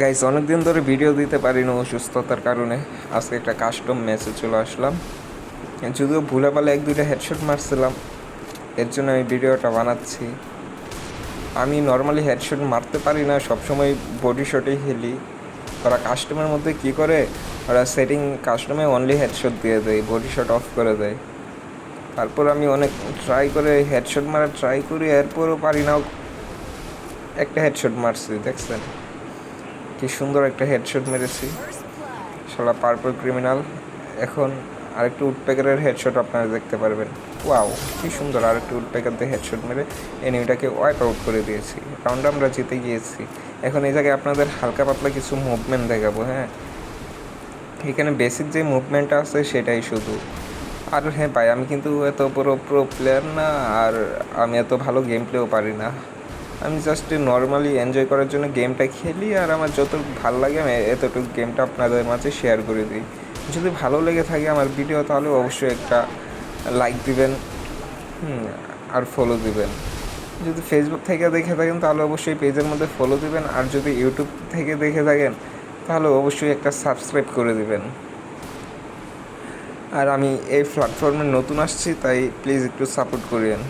Guys অনেক দিন ধরে ভিডিও দিতে পারি না অসুস্থতার কারণে। আজকে একটা কাস্টম ম্যাচে চলে আসলাম। যদিও ভুলে পালে এক, দুইটা হেডশট মারছিলাম, এর জন্য আমি ভিডিওটা বানাচ্ছি। আমি নর্মালি হেডশট মারতে পারি না, সবসময় বডি শটেই খেলি ওরা কাস্টমের মধ্যে কি করে? ওরা সেটিং কাস্টমে অনলি হেডশট দিয়ে দেয় বডি শট অফ করে দেয়। তারপর আমি অনেক ট্রাই করে হেডশট মারার ট্রাই করি, এরপরও পারি না। একটা হেডশট মারছি, দেখছেন? কি সুন্দর একটা হেডশট মেরেছি। শালা পার্পল ক্রিমিনাল এখন আরেকটু উডপেকারের হেডশট আপনারা দেখতে পারবেন। ওয়াও কি সুন্দর আরেকটু উডপেকার দিয়ে হেডশট মেরে এনিমিটাকে ওয়াইপ আউট করে দিয়েছি। রাউন্ড আমরা জিতে গিয়েছি। এখন এই জায়গায় আপনাদের হালকা পাতলা কিছু মুভমেন্ট দেখাবো হ্যাঁ? এখানে বেসিক যে মুভমেন্টটা আছে সেটাই শুধু। আর হ্যাঁ ভাই, আমি কিন্তু এত বড় প্রো প্লেয়ার না, আর আমি এত ভালো গেম প্লেও পারি না। আমি জাস্ট নর্মালি এনজয় করার জন্য গেমটা খেলি আর আমার যত ভালো লাগে আমি এতটুকু গেমটা আপনাদের মাঝে শেয়ার করে দিই। যদি ভালো লেগে থাকে আমার ভিডিও তাহলে অবশ্যই একটা লাইক দিবেন আর ফলো দিবেন। যদি ফেসবুক থেকে দেখে থাকেন, তাহলে অবশ্যই পেজের মধ্যে ফলো দিবেন, আর যদি ইউটিউব থেকে দেখে থাকেন, তাহলে অবশ্যই একটা সাবস্ক্রাইব করে দিবেন। আর আমি এই প্ল্যাটফর্মে নতুন আসছি, তাই প্লিজ একটু সাপোর্ট করিয়েন